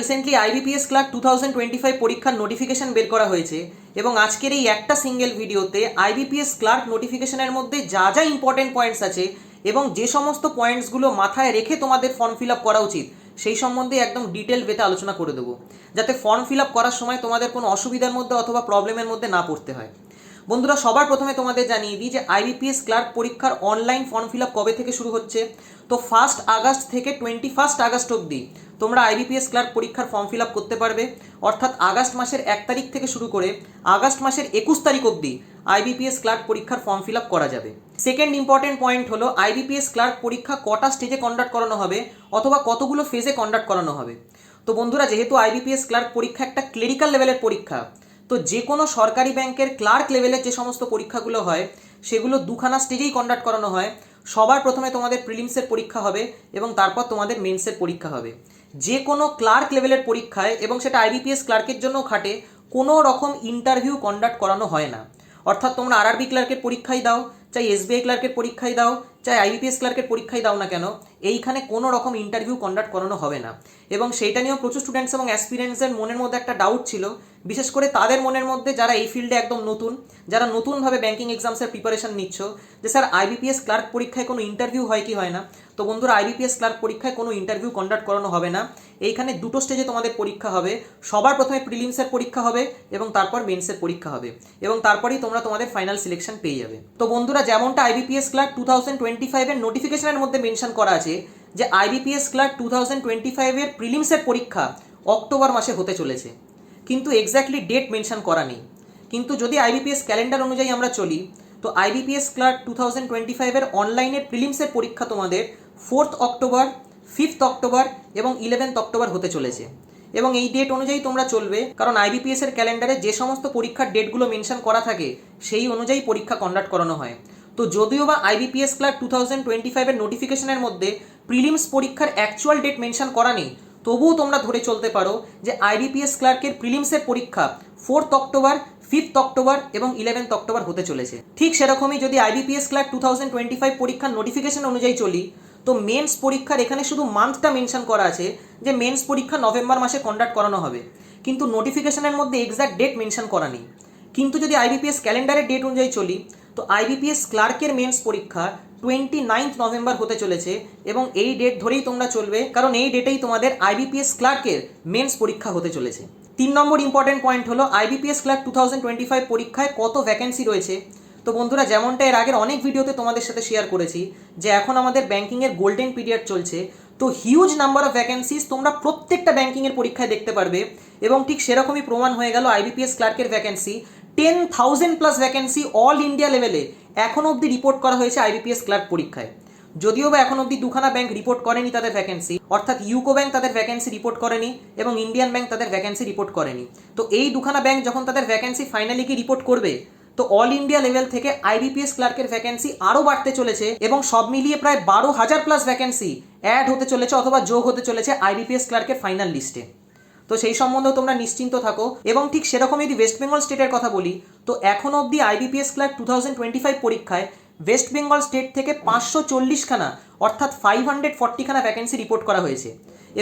Recently IBPS clerk two thousand twenty five পরীক্ষার notification বের করা হয়েছে এবং আজকের এই একটা সিঙ্গেল ভিডিওতে আইবিপিএস ক্লার্ক নোটিফিকেশনের মধ্যে যা যা ইম্পর্টেন্ট পয়েন্টস আছে এবং যে সমস্ত পয়েন্টসগুলো মাথায় রেখে তোমাদের ফর্ম ফিল আপ করা উচিত, সেই সম্বন্ধে একদম ডিটেল বেতে আলোচনা করে দেবো, যাতে ফর্ম ফিল আপ করার সময় তোমাদের কোনো অসুবিধার মধ্যে অথবা প্রবলেমের মধ্যে না পড়তে হয়। বন্ধুরা, সবার প্রথমে তোমাদের জানিয়ে দিই যে আইবিপিএস ক্লার্ক পরীক্ষার অনলাইন ফর্ম ফিল আপ কবে থেকে শুরু হচ্ছে? তো ফার্স্ট আগস্ট থেকে টোয়েন্টি ফার্স্ট আগস্ট অবধি তোমরা আইবিপিএস ক্লার্ক পরীক্ষার ফর্ম ফিল আপ করতে পারবে। অর্থাৎ আগস্ট মাসের এক তারিখ থেকে শুরু করে আগস্ট মাসের একুশ তারিখ অবধি আইবিপিএস ক্লার্ক পরীক্ষার ফর্ম ফিল আপ করা যাবে। সেকেন্ড ইম্পর্টেন্ট পয়েন্ট হলো আইবিপিএস ক্লার্ক পরীক্ষা কটা স্টেজে কন্ডাক্ট করানো হবে অথবা কতগুলো ফেজে কন্ডাক্ট করানো হবে। তো বন্ধুরা, যেহেতু আইবিপিএস ক্লার্ক পরীক্ষা একটা ক্লেরিক্যাল লেভেলের পরীক্ষা, তো যে কোনো সরকারি ব্যাংকের ক্লার্ক লেভেলের যে সমস্ত পরীক্ষাগুলো হয়, সেগুলো দুখানা স্টেজেই কন্ডাক্ট করানো হয়। সবার প্রথমে তোমাদের প্রিলিমসের পরীক্ষা হবে এবং তারপর তোমাদের মেন্সের পরীক্ষা হবে। যে কোনো ক্লার্ক লেভেলের পরীক্ষায় এবং সেটা আইবিপিএস ক্লার্কের জন্য খাটে, কোনো রকম ইন্টারভিউ কন্ডাক্ট করানো হয় না। অর্থাৎ তোমরা আরআরবি ক্লার্কের পরীক্ষাই দাও, চাই এসবিআই ক্লার্কের পরীক্ষাই দাও, চাই আইবিপিএস ক্লার্কের পরীক্ষাই দাও না কেন এইখানে কোনো রকম ইন্টারভিউ কন্ডাক্ট করানো হবে না। এবং সেইটা নিয়েও প্রচুর স্টুডেন্টস এবং অ্যাসপিরেন্টসের মনের মধ্যে একটা ডাউট ছিল। বিশেষ করে তাদের মনের মধ্যে যারা এই ফিল্ডে একদম নতুন, যারা নতুনভাবে ব্যাঙ্কিং এক্সামসের প্রিপারেশন নিচ্ছ, যে স্যার আইবিপিএস ক্লার্ক পরীক্ষায় কোনো ইন্টারভিউ হয় কি হয় না? তো বন্ধুরা আইবিপিএস ক্লার্ক পরীক্ষায় কোনো ইন্টারভিউ কন্ডাক্ট করানো হবে না। এইখানে দুটো স্টেজে তোমাদের পরীক্ষা হবে। সবার প্রথমে প্রিলিমসের পরীক্ষা হবে এবং তারপর মেন্সের পরীক্ষা হবে। এবং তারপরেই তোমরা তোমাদের ফাইনাল সিলেকশন পেয়ে যাবে। তো বন্ধুরা, যেমনটা IBPS clerk two thousand twenty ফাইভের নোটিফিকেশনের মধ্যে মেনশন করা আছে যে IBPS clerk two thousand twenty ফাইভের প্রিলিমসের পরীক্ষা অক্টোবর মাসে হতে চলেছে। কিন্তু এক্স্যাক্টলি ডেট মেনশন করা নেই। কিন্তু যদি আইবিপিএস ক্যালেন্ডার অনুযায়ী আমরা চলি, তো IBPS clerk two thousand twenty ফাইভের অনলাইনের প্রিলিমসের পরীক্ষা তোমাদের ফোর্থ অক্টোবর ফিফথ অক্টোবর এবং ইলেভেন্থ অক্টোবর হতে চলেছে। এবং এই ডেট অনুযায়ী তোমরা চলবে, কারণ আইবিপিএস এর ক্যালেন্ডারে যে সমস্ত পরীক্ষার ডেটগুলো মেনশন করা থাকে, সেই অনুযায়ী পরীক্ষা কন্ডাক্ট করানো হয়। তো যদিও বা IBPS clerk two thousand twenty ফাইভের নোটিফিকেশনের মধ্যে প্রিলিমস পরীক্ষার অ্যাকচুয়াল ডেট মেনশন করা নেই, তবুও তোমরা ধরে চলতে পারো যে আইবিপিএস ক্লার্কের প্রিলিমসের পরীক্ষা ফোর্থ অক্টোবর ফিফথ অক্টোবর এবং ইলেভেন্থ অক্টোবর হতে চলেছে। ঠিক সেরকমই যদি IBPS clerk two thousand twenty five পরীক্ষার নোটিফিকেশন অনুযায়ী চলি, তো মেন্স পরীক্ষার এখানে শুধু মান্থটা মেনশন করা আছে যে মেন্স পরীক্ষা নভেম্বর মাসে কন্ডাক্ট করানো হবে। কিন্তু নোটিফিকেশনের মধ্যে এক্সাক্ট ডেট মেনশন করা নেই। কিন্তু যদি আইবিপিএস ক্যালেন্ডারের ডেট অনুযায়ী চলি, তো আইবিপিএস ক্লার্কের মেন্স পরীক্ষা টোয়েন্টি নাইন্থ নভেম্বর হতে চলেছে এবং এই ডেট ধরেই তোমরা চলবে, কারণ এই ডেটেই তোমাদের আইবিপিএস ক্লার্কের মেন্স পরীক্ষা হতে চলেছে। তিন নম্বর ইম্পর্টেন্ট পয়েন্ট হলো IBPS clerk two thousand twenty five পরীক্ষায় কত ভ্যাকেন্সি রয়েছে। তো বন্ধুরা, যেমনটা এর আগের অনেক ভিডিওতে তোমাদের সাথে শেয়ার করেছি, যে এখন আমাদের ব্যাঙ্কিংয়ের গোল্ডেন পিরিয়ড চলছে, তো হিউজ নাম্বার অফ ভ্যাকেন্সিস তোমরা প্রত্যেকটা ব্যাঙ্কিংয়ের পরীক্ষায় দেখতে পারবে এবং ঠিক সেরকমই প্রমাণ হয়ে গেল IBPS ক্লার্কের vacancy ten thousand plus vacancy all India লেভেলে এখন অবধি রিপোর্ট করা হয়েছে আইবিপিএস ক্লার্ক পরীক্ষায়। যদিও বা এখন অবধি দুখানা ব্যাংক রিপোর্ট করেনি তাদের ভ্যাকেন্সি অর্থাৎ ইউকো ব্যাংক তাদের ভ্যাকেন্সি রিপোর্ট করেনি এবং ইন্ডিয়ান ব্যাংক তাদের ভ্যাকেন্সি রিপোর্ট করেনি। তো এই দুখানা ব্যাংক যখন তাদের ভ্যাকেন্সি ফাইনালি কি রিপোর্ট করবে, তো অল ইন্ডিয়া লেভেল থেকে আইবিপিএস ক্লার্কের ভ্যাকেন্সি আরও বাড়তে চলেছে এবং সব মিলিয়ে প্রায় বারো হাজার প্লাস ভ্যাকেন্সি অ্যাড হতে চলেছে অথবা যোগ হতে চলেছে আইবিপিএস ক্লার্কের ফাইনাল লিস্টে তো সেই সম্বন্ধেও তোমরা নিশ্চিন্ত থাকো। এবং ঠিক সেরকম যদি ওয়েস্ট বেঙ্গল স্টেটের কথা বলি, তো এখন অবধি IBPS clerk two thousand twenty five পরীক্ষায় ওয়েস্ট বেঙ্গল স্টেট থেকে পাঁচশো চল্লিশখানা, অর্থাৎ ফাইভ হান্ড্রেড ফর্টিখানা ভ্যাকেন্সি রিপোর্ট করা হয়েছে।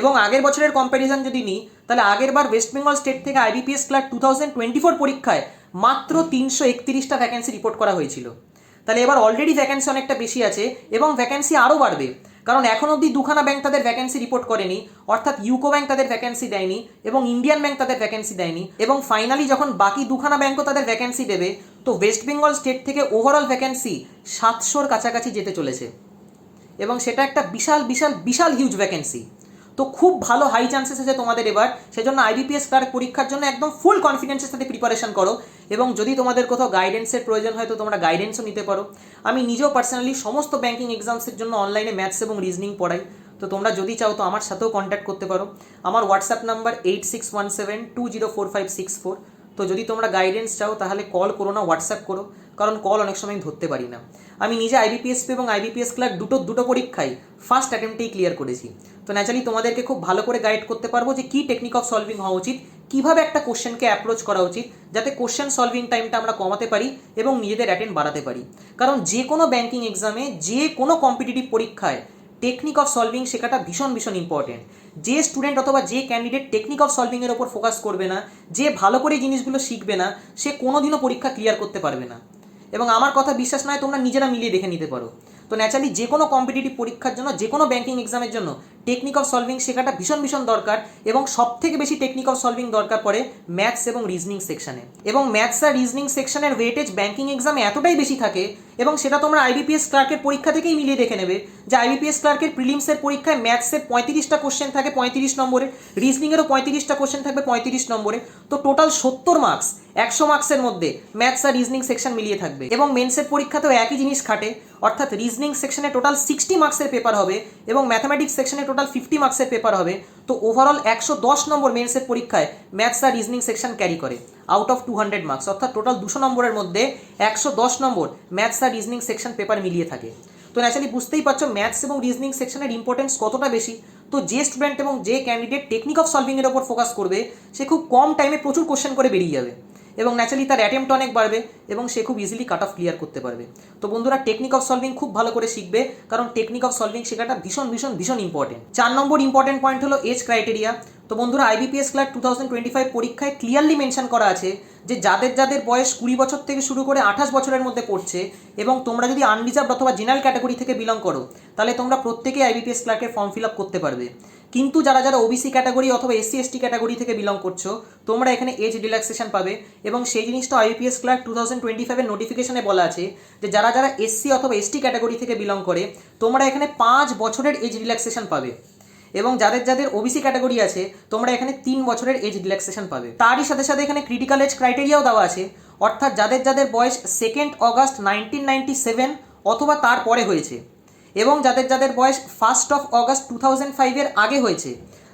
এবং আগের বছরের কম্প্যারিজন যদি নিই, তাহলে আগের বার ওয়েস্ট বেঙ্গল স্টেট থেকে IBPS clerk two thousand twenty four পরীক্ষায় মাত্র তিনশো একত্রিশটা ভ্যাকেন্সি রিপোর্ট করা হয়েছিল। তাহলে এবার অলরেডি ভ্যাকেন্সি অনেকটা বেশি আছে, এবং ভ্যাকেন্সি আরও বাড়বে। কারণ এখন অবধি দুখানা ব্যাংক তাদের ভ্যাকেন্সি রিপোর্ট করেনি, অর্থাৎ ইউকো ব্যাংক তাদের ভ্যাকেন্সি দেয়নি এবং ইন্ডিয়ান ব্যাংক তাদের ভ্যাকেন্সি দেয়নি এবং ফাইনালি যখন বাকি দুখানা ব্যাংকও তাদের ভ্যাকেন্সি দেবে, তো ওয়েস্ট বেঙ্গল স্টেট থেকে ওভারঅল ভ্যাকেন্সি সাতশোর কাছাকাছি যেতে চলেছে। এবং সেটা একটা বিশাল বিশাল বিশাল হিউজ ভ্যাকেন্সি তো খুব ভালো হাই চান্সেস আছে তোমাদের এবার। সেজন্য আইবিপিএস ক্লার্ক পরীক্ষার জন্য একদম ফুল কনফিডেন্সের সাথে প্রিপারেশন করো। এবং যদি তোমাদের কোথাও গাইডেন্সের প্রয়োজন হয়, তো তোমরা গাইডেন্সও নিতে পারো। আমি নিজেও পার্সোনালি সমস্ত ব্যাঙ্কিং এক্সামসের জন্য অনলাইনে ম্যাথস এবং রিজনিং পড়াই। তো তোমরা যদি চাও, তো আমার সাথেও কন্ট্যাক্ট করতে পারো। আমার WhatsApp number eight six one seven two zero four five six four তো যদি তোমরা গাইডেন্স চাও, তাহলে কল করো না হোয়াটসঅ্যাপ করো। কারণ কল অনেক সময় আমি ধরতে পারি না। আমি নিজে আইবিপিএসপি এবং আইবিপিএস ক্লার্ক দুটো দুটো পরীক্ষায় ফার্স্ট অ্যাটেম্পটেই ক্লিয়ার করেছি। তো ন্যাচারালি তোমাদেরকে খুব ভালো করে গাইড করতে পারব যে কী টেকনিক অফ সলভিং হওয়া উচিত, কীভাবে একটা কোশ্চেনকে অ্যাপ্রোচ করা উচিত, যাতে কোশ্চেন সলভিং টাইমটা আমরা কমাতে পারি এবং নিজেদের অ্যাটেন্ড বাড়াতে পারি। কারণ যে কোনো ব্যাঙ্কিং এক্সামে যে কোনো কম্পিটিটিভ পরীক্ষায় টেকনিক অফ সলভিং শেখাটা ভীষণ ভীষণ ইম্পর্টেন্ট যে স্টুডেন্ট অথবা যে ক্যান্ডিডেট টেকনিক অফ সলভিংয়ের ওপর ফোকাস করবে না, যে ভালো করে জিনিসগুলো শিখবে না, সে কোনোদিনও পরীক্ষা ক্লিয়ার করতে পারবে না। এবং আমার কথা বিশ্বাস নয়, তোমরা নিজেরা মিলিয়ে দেখে নিতে পারো। তো ন্যাচারালি যে কোনো কম্পিটিটিভ পরীক্ষার জন্য, যে কোনো ব্যাঙ্কিং এক্সামের জন্য টেকনিক অফ সলভিং শেখাটা ভীষণ ভীষণ দরকার এবং সব থেকে বেশি টেকনিক অফ সলভিং দরকার পড়ে ম্যাথস এবং রিজনিং সেকশনে এবং ম্যাথস আর রিজনিং সেকশনের ওয়েটেজ ব্যাঙ্কিং এক্সামে এতটাই বেশি থাকে এবং সেটা তোমরা আইবিপিএস ক্লার্কের পরীক্ষা থেকেই মিলিয়ে দেখে নেবে যে আইবিপিএস ক্লার্কের প্রিলিমসের পরীক্ষায় ম্যাথসের পঁয়ত্রিশটা কোশ্চেন থাকে পঁয়ত্রিশ নম্বরে রিজনিংয়েরও পঁয়ত্রিশটা কোশ্চেন থাকবে পঁয়ত্রিশ নম্বরে। তো টোটাল সত্তর মার্কস একশো মার্কসের মধ্যে ম্যাথস আর রিজনিং সেকশন মিলিয়ে থাকবে। এবং মেন্সের পরীক্ষাতেও একই জিনিস খাটে, অর্থাৎ রিজনিং সেকশনে টোটাল সিক্সটি মার্কসের পেপার হবে এবং ম্যাথামেটিক্স সেকশনে টোটাল ফিফটি মার্কসের পেপার হবে। তো ওভারঅল একশো দশ নম্বর মেন্সের পরীক্ষায় ম্যাথস আর রিজনিং সেকশন ক্যারি করে। Out of two hundred marks অর্থাৎ টোটাল দুশো নম্বরের মধ্যে একশো দশ নম্বর ম্যাথস আর রিজনিং সেকশন পেপার মিলিয়ে থাকে। তো ন্যাচারালি বুঝতেই পারছ ম্যাথস এবং রিজনিং সেকশনের ইম্পর্টেন্স কতটা বেশি? তো যে স্টুডেন্ট এবং যে ক্যান্ডিডেট টেকনিক অফ সলভিংয়ের ওপর ফোকাস করবে, সে খুব কম টাইমে প্রচুর কোশ্চেন করে বেরিয়ে যাবে। এবং ন্যাচারালি তার অ্যাটেম্পট অনেক বাড়বে এবং সে খুব ইজিলি কাট অফ ক্লিয়ার করতে পারবে। তো বন্ধুরা টেকনিক অফ সলভিং খুব ভালো করে শিখবে, কারণ টেকনিক অফ সলভিং শেখাটা ভীষণ ভীষণ ভীষণ ইম্পর্টেন্ট চার নম্বর ইম্পর্টেন্ট পয়েন্ট হলো এজ ক্রাইটেরিয়া তো বন্ধুরা IBPS clerk two thousand twenty five পরীক্ষায় ক্লিয়ারলি মেনশন করা আছে যে যাদের যাদের বয়স কুড়ি বছর থেকে শুরু করে আঠাশ বছরের মধ্যে পড়ছে এবং তোমরা যদি আনরিজার্ভ অথবা জেনারেল ক্যাটাগরি থেকে বিলং করো, তাহলে তোমরা প্রত্যেকেই আইবিপিএস ক্লার্কের ফর্ম ফিল আপ করতে পারবে। কিন্তু যারা যারা ওবিসি ক্যাটাগরি অথবা এসসি এসটি ক্যাটাগরি থেকে বিলং করছ, তোমরা এখানে এজ রিল্যাক্সেশন পাবে এবং সেই জিনিসটা IPS clerk two thousand twenty ফাইভের নোটিফিকেশনে বলা আছে যে যারা যারা এসসি অথবা এসটি ক্যাটাগরি থেকে বিলং করে, তোমরা এখানে পাঁচ বছরের এজ রিল্যাক্সেশন পাবে। এবং যাদের যাদের ওবিসি ক্যাটাগরি আছে, তোমরা এখানে তিন বছরের এজ রিল্যাক্সেশন পাবে। তারই সাথে সাথে এখানে ক্রিটিক্যাল এজ ক্রাইটেরিয়াও দেওয়া আছে। অর্থাৎ যাদের যাদের বয়স second August nineteen ninety seven অথবা তারপরে হয়েছে এবং যাদের যাদের বয়স first of August two thousand ফাইভের আগে হয়েছে,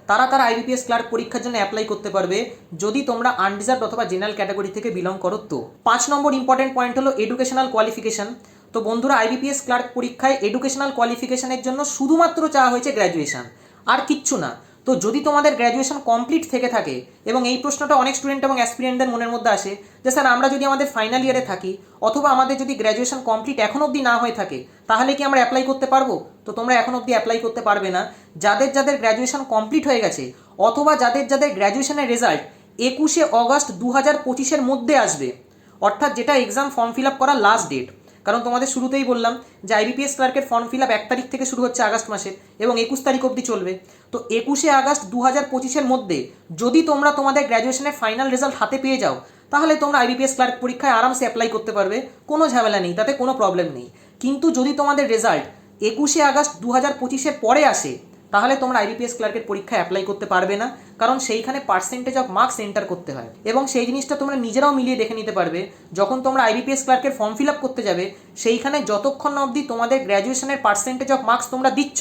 তারা তারা আইবিপিএস ক্লার্ক পরীক্ষার জন্য অ্যাপ্লাই করতে পারবে যদি তোমরা আনডিজার্ভ অথবা জেনারেল ক্যাটাগরি থেকে বিলং করো তো। পাঁচ নম্বর ইম্পর্টেন্ট পয়েন্ট হলো এডুকেশনাল কোয়ালিফিকেশন তো বন্ধুরা আইবিপিএস ক্লার্ক পরীক্ষায় এডুকেশনাল কোয়ালিফিকেশনের জন্য শুধুমাত্র চাওয়া হয়েছে গ্র্যাজুয়েশন আর কিচ্ছু না। তো যদি তোমাদের গ্র্যাজুয়েশন কমপ্লিট থেকে থাকে, এবং এই প্রশ্নটা অনেক স্টুডেন্ট এবং অ্যাসপিরিয়েন্টদের মনের মধ্যে আসে, যে স্যার আমরা যদি আমাদের ফাইনাল ইয়ারে থাকি, অথবা আমাদের যদি গ্র্যাজুয়েশন কমপ্লিট এখন অবধি না হয়ে থাকে, তাহলে কি আমরা অ্যাপ্লাই করতে পারব? তো তোমরা এখন অবধি অ্যাপ্লাই করতে পারবে না। যাদের যাদের গ্র্যাজুয়েশন কমপ্লিট হয়ে গেছে, অথবা যাদের যাদের গ্র্যাজুয়েশনের রেজাল্ট একুশে অগস্ট দু হাজার পঁচিশের মধ্যে আসবে, অর্থাৎ যেটা এক্সাম ফর্ম ফিল আপ করার লাস্ট ডেট কারণ তোমাদের শুরুতেই বললাম যে আইবিপিএস ক্লার্কের ফর্ম ফিল আপ এক তারিখ থেকে শুরু হচ্ছে আগস্ট মাসে এবং একুশ তারিখ অবধি চলবে। তো একুশে আগস্ট দু হাজার পঁচিশের মধ্যে যদি তোমরা তোমাদের গ্র্যাজুয়েশনের ফাইনাল রেজাল্ট হাতে পেয়ে যাও, তাহলে তোমরা আইবিপিএস ক্লার্ক পরীক্ষায় আরামসে অ্যাপ্লাই করতে পারবে, কোনো ঝামেলা নেই, তাতে কোনো প্রবলেম নেই। কিন্তু যদি তোমাদের রেজাল্ট একুশে আগস্ট দু হাজার পঁচিশের পরে আসে তাহলে তোমরা আইবিপিএস ক্লার্কের পরীক্ষায় অ্যাপ্লাই করতে পারবে না, কারণ সেইখানে পার্সেন্টেজ অফ মার্কস এন্টার করতে হয়। এবং সেই জিনিসটা তোমরা নিজেরাও মিলিয়ে দেখে নিতে পারবে, যখন তোমরা আইবিপিএস ক্লার্কের ফর্ম ফিল আপ করতে যাবে, সেইখানে যতক্ষণ অবধি তোমাদের গ্র্যাজুয়েশনের পার্সেন্টেজ অফ মার্কস তোমরা দিচ্ছ,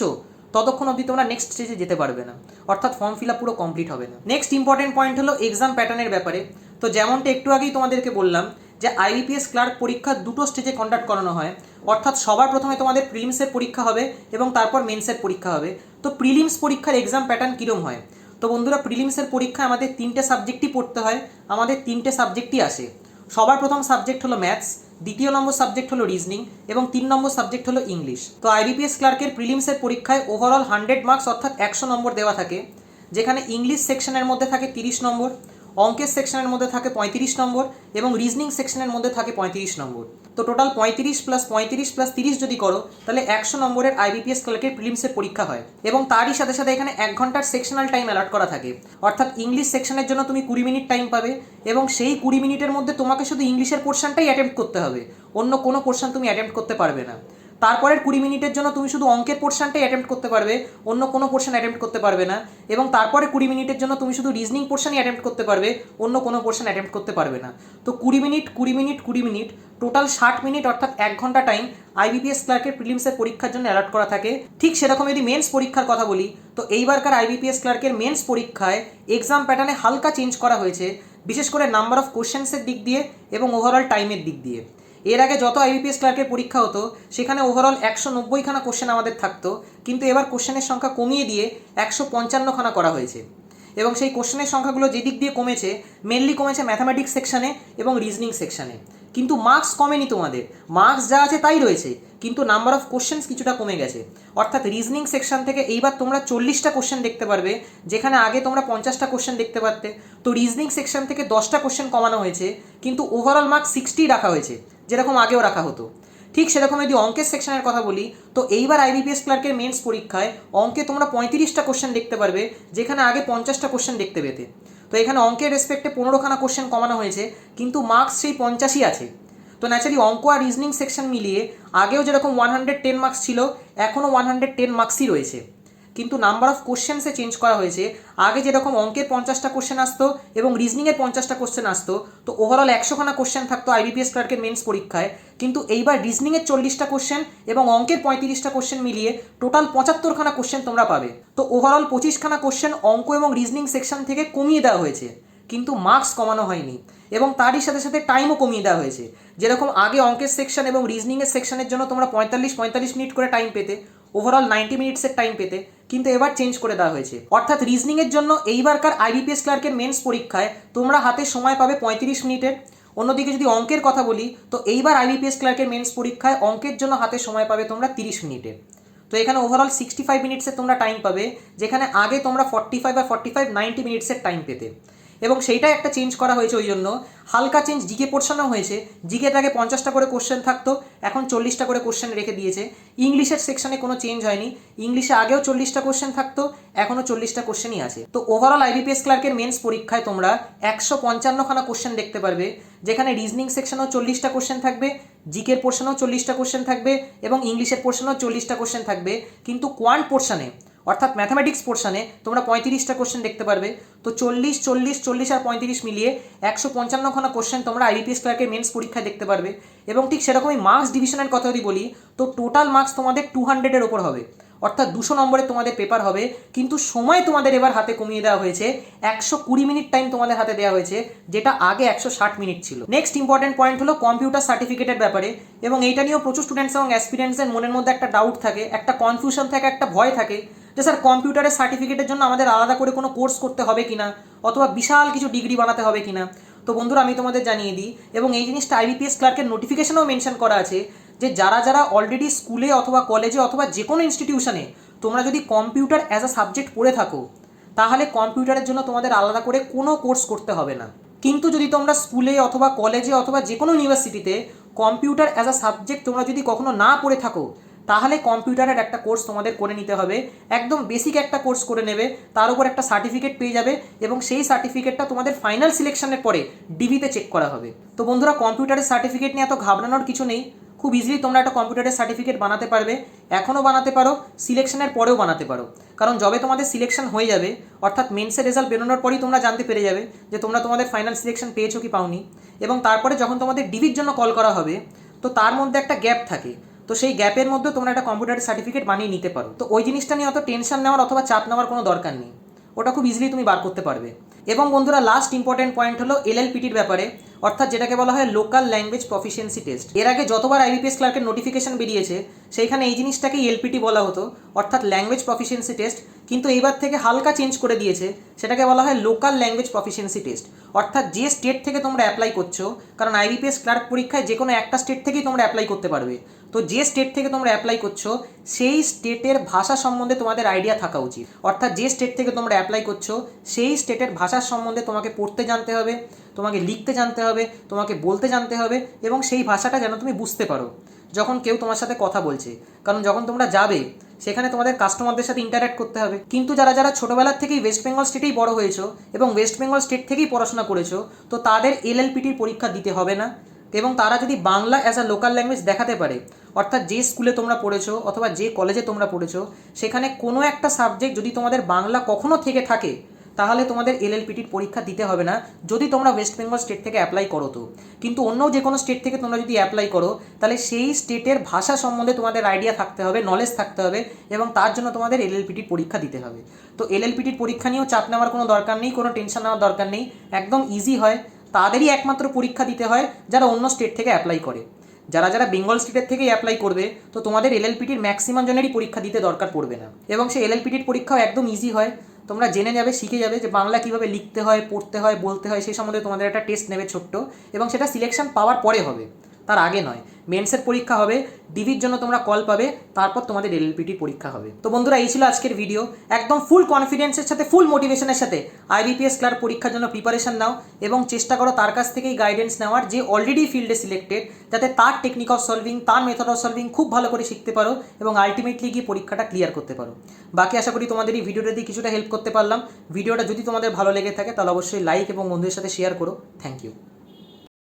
ততক্ষণ অবধি তোমরা নেক্সট স্টেজে যেতে পারবে না। অর্থাৎ ফর্ম ফিল আপ পুরো কমপ্লিট হবে না। নেক্সট ইম্পর্টেন্ট পয়েন্ট হলো এক্সাম প্যাটার্নের ব্যাপারে। তো যেমনটা একটু আগেই তোমাদেরকে বললাম যে আইবিপিএস ক্লার্ক পরীক্ষা দুটো স্টেজে কন্ডাক্ট করানো হয়। অর্থাৎ সবার প্রথমে তোমাদের প্রিলিমসের পরীক্ষা হবে এবং তারপর মেন্সের পরীক্ষা হবে। তো প্রিলিমস পরীক্ষার এক্সাম প্যাটার্ন কীরম হয়? তো বন্ধুরা প্রিলিমসের পরীক্ষায় আমাদের তিনটে সাবজেক্টই পড়তে হয়, আমাদের তিনটে সাবজেক্টই আসে। সবার প্রথম সাবজেক্ট হলো ম্যাথস দ্বিতীয় নম্বর সাবজেক্ট হলো রিজনিং এবং তিন নম্বর সাবজেক্ট হলো ইংলিশ তো আইবিপিএস ক্লার্কের প্রিলিমসের পরীক্ষায় ওভারঅল হান্ড্রেড মার্কস অর্থাৎ একশো নম্বর দেওয়া থাকে, যেখানে ইংলিশ সেকশনের মধ্যে থাকে তিরিশ নম্বর। অঙ্কের সেকশনের মধ্যে থাকে পঁয়ত্রিশ নম্বর এবং রিজনিং সেকশনের মধ্যে থাকে পঁয়ত্রিশ নম্বর। তো টোটাল পঁয়ত্রিশ প্লাস পঁয়ত্রিশ প্লাস তিরিশ যদি করো, তাহলে একশো নম্বরের আইবিপিএস ক্লার্কের প্রিলিমসের পরীক্ষা হয়। এবং তারই সাথে সাথে এখানে এক ঘণ্টার সেকশনাল টাইম অ্যালার্ট করা থাকে। অর্থাৎ ইংলিশ সেকশনের জন্য তুমি কুড়ি মিনিট টাইম পাবে এবং সেই কুড়ি মিনিটের মধ্যে তোমাকে শুধু ইংলিশের পোর্শনটাই অ্যাটেম্প করতে হবে। অন্য কোনো পোর্শন তুমি অ্যাটেম্প করতে পারবে না। তারপরের কুড়ি মিনিটের জন্য তুমি শুধু অঙ্কের পোর্শনটাই অ্যাটেম্প করতে পারবে, অন্য কোনো পোর্শন অ্যাটেম্প করতে পারবে না। এবং তারপরে কুড়ি মিনিটের জন্য তুমি শুধু রিজনিং পোর্শনই অ্যাটেম্প করতে পারবে, অন্য কোনো পোর্শন অ্যাটেম্প করতে পারবে না। তো কুড়ি মিনিট কুড়ি মিনিট কুড়ি মিনিট টোটাল ষাট মিনিট অর্থাৎ এক ঘণ্টা টাইম আইবিপিএস ক্লার্কের প্রিলিমসের পরীক্ষার জন্য অ্যালার্ট করা থাকে। ঠিক সেরকম যদি মেন্স পরীক্ষার কথা বলি, তো এইবারকার আইবিপিএস ক্লার্কের মেন্স পরীক্ষায় এক্সাম প্যাটার্নে হালকা চেঞ্জ করা হয়েছে, বিশেষ করে নাম্বার অফ কোশ্চেন্সের দিক দিয়ে এবং ওভারঅল টাইমের দিক দিয়ে। এর আগে যত আইবিপিএস ক্লার্কের পরীক্ষা হতো, সেখানে ওভারঅল একশো নব্বইখানা কোশ্চেন আমাদের থাকতো, কিন্তু এবার কোশ্চেনের সংখ্যা কমিয়ে দিয়ে একশো পঞ্চান্নখানা করা হয়েছে। এবং সেই কোশ্চেনের সংখ্যাগুলো যেদিক দিয়ে কমেছে মেনলি কমেছে ম্যাথামেটিক্স সেকশানে এবং রিজনিং সেকশানে কিন্তু মার্কস কমেনি তোমাদের। মার্কস যা আছে তাই রয়েছে, কিন্তু নাম্বার অফ কোশ্চেন্স কিছুটা কমে গেছে। অর্থাৎ রিজনিং সেকশন থেকে এইবার তোমরা চল্লিশটা কোশ্চেন দেখতে পারবে, যেখানে আগে তোমরা পঞ্চাশটা কোশ্চেন দেখতে পারতে। তো রিজনিং সেকশন থেকে দশটা কোশ্চেন কমানো হয়েছে, কিন্তু ওভারঅল মার্কস সিক্সটি রাখা হয়েছে। যেরকম আগেও রাখা হতো। ঠিক সেরকম যদি অঙ্কের সেকশনের কথা বলি, তো এইবার আইবিপিএস ক্লার্কের মেন্স পরীক্ষায় অঙ্কে তোমরা পঁয়ত্রিশটা কোশ্চেন দেখতে পারবে, যেখানে আগে পঞ্চাশটা কোশ্চেন দেখতে পেতে। তো এখানে অঙ্কের রেসপেক্টে পনেরোখানা কোশ্চেন কমানো হয়েছে, কিন্তু মার্কস সেই পঞ্চাশই আছে। তো ন্যাচারালি অঙ্ক আর রিজনিং সেকশন মিলিয়ে আগেও যেরকম ওয়ান হান্ড্রেড টেন মার্কস ছিল এখনও ওয়ান হান্ড্রেড টেন মার্কসই রয়েছে। কিন্তু নাম্বার অফ কোশ্চেন্সে চেঞ্জ করা হয়েছে। আগে যেরকম অঙ্কের পঞ্চাশটা কোশ্চেন আসতো এবং রিজনিংয়ের পঞ্চাশটা কোশ্চেন আসতো, তো ওভারঅল একশোখানা কোশ্চেন থাকতো আইবিপিএস ক্লার্কের মেন্স পরীক্ষায়। কিন্তু এইবার রিজনিংয়ের চল্লিশটা কোশ্চেন এবং অঙ্কের পঁয়ত্রিশটা কোশ্চেন মিলিয়ে টোটাল পঁচাত্তরখানা কোশ্চেন তোমরা পাবে। তো ওভারঅল পঁচিশখানা কোশ্চেন অঙ্ক এবং রিজনিং সেকশন থেকে কমিয়ে দেওয়া হয়েছে। কিন্তু মার্কস কমানো হয়নি এবং তারই সাথে সাথে টাইমও কমিয়ে দেওয়া হয়েছে। যেরকম আগে অঙ্কের সেকশন এবং রিজনিংয়ের সেকশনের জন্য তোমরা পঁয়তাল্লিশ পঁয়তাল্লিশ মিনিট করে টাইম পেতে ওভারঅল নাইনটি মিনিটসের টাইম পেতে, কিন্তু এবার চেঞ্জ করে দেওয়া হয়েছে। অর্থাৎ রিজনিংয়ের জন্য এইবারকার আইবিপিএস ক্লার্কের মেন্স পরীক্ষায় তোমরা হাতে সময় পাবে পঁয়ত্রিশ মিনিটের। অন্যদিকে যদি অঙ্কের কথা বলি, তো এইবার আইবিপিএস ক্লার্কের মেন্স পরীক্ষায় অঙ্কের জন্য হাতে সময় পাবে তোমরা তিরিশ মিনিটের তো এখানে ওভারঅল সিক্সটি ফাইভ মিনিটসের তোমরা টাইম পাবে, যেখানে আগে তোমরা ফর্টি ফাইভ বা ফর্টি ফাইভ নাইনটি মিনিটসের টাইম পেতে। এবং সেইটাই একটা চেঞ্জ করা হয়েছে ওই জন্য হালকা চেঞ্জ জিকে পোর্শনও হয়েছে। আগে পঞ্চাশটা করে কোশ্চেন থাকতো, এখন চল্লিশটা করে কোশ্চেন রেখে দিয়েছে। ইংলিশের সেকশনে কোনো চেঞ্জ হয়নি। ইংলিশে আগেও চল্লিশটা কোশ্চেন থাকতো, এখনও চল্লিশটা কোশ্চেনই আছে। তো ওভারঅল আইবিপিএস ক্লার্কের মেন্স পরীক্ষায় তোমরা একশো পঞ্চান্নখানা কোশ্চেন দেখতে পারবে, যেখানে রিজনিং সেকশনেও চল্লিশটা কোশ্চেন থাকবে, জিকের পোর্শনেও চল্লিশটা কোশ্চেন থাকবে, এবং ইংলিশের পোর্শনেও চল্লিশটা কোশ্চেন থাকবে। কিন্তু কোয়ান্ট পোর্শনে অর্থাৎ ম্যাথামেটিক্স পোর্শনে তোমরা পঁয়ত্রিশটা কোশ্চেন দেখতে পারবে। তো চল্লিশ চল্লিশ চল্লিশ আর পঁয়ত্রিশ মিলিয়ে একশো পঞ্চান্নখানা কোশ্চেন তোমরা আইবিপিএস ক্লার্কের মেন্স পরীক্ষায় দেখতে পারবে। এবং ঠিক সেরকমই মার্কস ডিভিশনের কথা যদি বলি, তো টোটাল মার্কস তোমাদের টু হান্ড্রেডের ওপর হবে। অর্থাৎ দুশো নম্বরে তোমাদের পেপার হবে, কিন্তু সময় তোমাদের এবার হাতে কমিয়ে দেওয়া হয়েছে, একশো কুড়ি মিনিট টাইম তোমাদের হাতে দেওয়া হয়েছে, যেটা আগে একশো ষাট মিনিট ছিল। নেক্সট ইম্পর্টেন্ট পয়েন্ট হলো কম্পিউটার সার্টিফিকেটের ব্যাপারে, এবং এইটা নিয়েও প্রচুর স্টুডেন্টস এবং অ্যাসপিরেন্টসদের মনের মধ্যে একটা ডাউট থাকে, একটা কনফিউশন থাকে, একটা ভয় থাকে। যে স্যার, কম্পিউটারের সার্টিফিকেটের জন্য আমাদের আলাদা করে কোনো কোর্স করতে হবে কিনা? অথবা বিশাল কিছু ডিগ্রি বানাতে হবে কিনা? তো বন্ধুরা, আমি তোমাদের জানিয়ে দিই, এবং এই জিনিসটা আইবিপিএস ক্লার্কের নোটিফিকেশনেও মেনশন করা আছে যে যারা যারা অলরেডি স্কুলে অথবা কলেজে অথবা যে কোনো ইনস্টিটিউশনে তোমরা যদি কম্পিউটার অ্যাজ আ সাবজেক্ট পড়ে থাকো, তাহলে কম্পিউটারের জন্য তোমাদের আলাদা করে কোনো কোর্স করতে হবে না। কিন্তু যদি তোমরা স্কুলে অথবা কলেজে অথবা যে কোনো ইউনিভার্সিটিতে কম্পিউটার অ্যাজ আ সাবজেক্ট তোমরা যদি কখনো না পড়ে থাকো তাহলে কম্পিউটারের একটা কোর্স তোমাদের করে নিতে হবে। একদম বেসিক একটা কোর্স করে নেবে, তার উপর একটা সার্টিফিকেট পেয়ে যাবে এবং সেই সার্টিফিকেটটা তোমাদের ফাইনাল সিলেকশনের পরে ডিবিতে চেক করা হবে। তো বন্ধুরা, কম্পিউটারের সার্টিফিকেট নিয়ে এত ঘাবড়ানোর কিছু নেই। খুব ইজিলি তোমরা একটা কম্পিউটারের সার্টিফিকেট বানাতে পারবে। এখনও বানাতে পারো সিলেকশনের পরেও বানাতে পারো। কারণ যবে তোমাদের সিলেকশন হয়ে যাবে, অর্থাৎ মেন্সের রেজাল্ট বেরোনোর পরেই তোমরা জানতে পেরে যাবে যে তোমরা তোমাদের ফাইনাল সিলেকশন পেয়েছ কি পাওনি। এবং তারপরে যখন তোমাদের ডিভির জন্য কল করা হবে, তো তার মধ্যে একটা গ্যাপ থাকে। তো সেই গ্যাপের মধ্যে তোমরা একটা কম্পিউটার সার্টিফিকেট বানিয়ে নিতে পারো। তো ওই জিনিসটা নিয়ে অত টেনশন নেওয়ার অথবা চাপ নেওয়ার কোনো দরকার নেই। ওটা খুব ইজিলি তুমি বার করতে পারবে। এবং বন্ধুরা লাস্ট ইম্পর্টেন্ট পয়েন্ট হলো এলএলপিটির ব্যাপারে, অর্থাৎ যেটাকে বলা হয় লোকাল ল্যাঙ্গুয়েজ প্রফিসিয়েন্সি টেস্ট এর আগে যতবার আইবিপিএস ক্লার্কের নোটিফিকেশন বেরিয়েছে, সেইখানে এই জিনিসটাকেই এলপিটি বলা হতো, অর্থাৎ ল্যাঙ্গুয়েজ প্রফিসিয়েন্সি টেস্ট কিন্তু এবার থেকে হালকা চেঞ্জ করে দিয়েছে। সেটাকে বলা হয় লোকাল ল্যাঙ্গুয়েজ প্রফিসিয়েন্সি টেস্ট অর্থাৎ যে স্টেট থেকে তোমরা অ্যাপ্লাই করছ, কারণ আইবিপিএস ক্লার্ক পরীক্ষায় যে কোনো একটা স্টেট থেকেই তোমরা অ্যাপ্লাই করতে পারবে। তো যে স্টেট থেকে তোমরা অ্যাপ্লাই করছ, সেই স্টেটের ভাষা সম্বন্ধে তোমাদের আইডিয়া থাকা উচিত। অর্থাৎ যে স্টেট থেকে তোমরা অ্যাপ্লাই করছ, সেই স্টেটের ভাষার সম্বন্ধে তোমাকে পড়তে জানতে হবে, তোমাকে লিখতে জানতে হবে, তোমাকে বলতে জানতে হবে, এবং সেই ভাষাটা যেন তুমি বুঝতে পারো। যখন কেউ তোমার সাথে কথা বলছে, কারণ যখন তোমরা যাবে সেখানে তোমাদের কাস্টমারদের সাথে ইন্টারাক্ট করতে হবে। কিন্তু যারা যারা ছোটোবেলার থেকেই ওয়েস্ট বেঙ্গল স্টেটেই বড় হয়েছো এবং ওয়েস্ট বেঙ্গল স্টেট থেকেই পড়াশোনা করেছ, তো তাদের এলএলপিটির পরীক্ষা দিতে হবে না। এবং তারা যদি Bangla as a local language দেখাতে পারে, অর্থাৎ যে স্কুলে তোমরা পড়েছো অথবা যে কলেজে তোমরা পড়েছো, সেখানে কোনো একটা সাবজেক্ট যদি তোমাদের বাংলা কখনো থেকে থাকে তাহলে তোমাদের এলএলপিটির পরীক্ষা দিতে হবে না, যদি তোমরা ওয়েস্ট বেঙ্গল স্টেট থেকে অ্যাপ্লাই করো তো। কিন্তু অন্য যে কোনো স্টেট থেকে তোমরা যদি অ্যাপ্লাই করো, তাহলে সেই স্টেটের ভাষা সম্বন্ধে তোমাদের আইডিয়া থাকতে হবে নলেজ থাকতে হবে, এবং তার জন্য তোমাদের এলএলপিটির পরীক্ষা দিতে হবে। তো এলএলপিটির পরীক্ষা নিয়েও চাপ নেওয়ার কোনো দরকার নেই, কোনো টেনশন নেওয়ার দরকার নেই, একদম ইজি হয়। তাদেরই একমাত্র পরীক্ষা দিতে হয়, যারা অন্য স্টেট থেকে অ্যাপ্লাই করে। যারা যারা বেঙ্গল স্টেটের থেকেই অ্যাপ্লাই করবে, তো তোমাদের এলএলপিটির ম্যাক্সিমাম জনেরই পরীক্ষা দিতে দরকার পড়বে না। এবং সেই এলএলপিটির পরীক্ষাও একদম ইজি হয়। তোমরা জেনে যাবে, শিখে যাবে যে বাংলা কীভাবে লিখতে হয়, পড়তে হয়, বলতে হয় সেই সম্বন্ধে তোমাদের একটা টেস্ট নেবে ছোট্ট এবং সেটা সিলেকশন পাওয়ার পরে হবে, তার আগে নয়। মেন্সের পরীক্ষা হবে ডিভির জন্য তোমরা কল পাবে, তারপর তোমাদের এলএলপিটি পরীক্ষা হবে। তো বন্ধুরা, এই ছিল আজকের ভিডিও একদম ফুল কনফিডেন্সের সাথে ফুল মোটিভেশনের সাথে আইবিপিএস ক্লার পরীক্ষার জন্য প্রিপারেশন নাও এবং চেষ্টা করো তার কাছ থেকেই গাইডেন্স নেওয়ার, যে অলরেডি ফিল্ডে সিলেক্টেড যাতে তার টেকনিক অফ সলভিং তার মেথড অফ সলভিং খুব ভালো করে শিখতে পারো এবং আলটিমেটলি গিয়ে পরীক্ষাটা ক্লিয়ার করতে পারো। বাকি আশা করি তোমাদের এই ভিডিওটা দিয়ে কিছুটা হেল্প করতে পারলাম। ভিডিওটা যদি তোমাদের ভালো লেগে থাকে, তাহলে অবশ্যই লাইক এবং বন্ধুদের সাথে শেয়ার করো। Thank you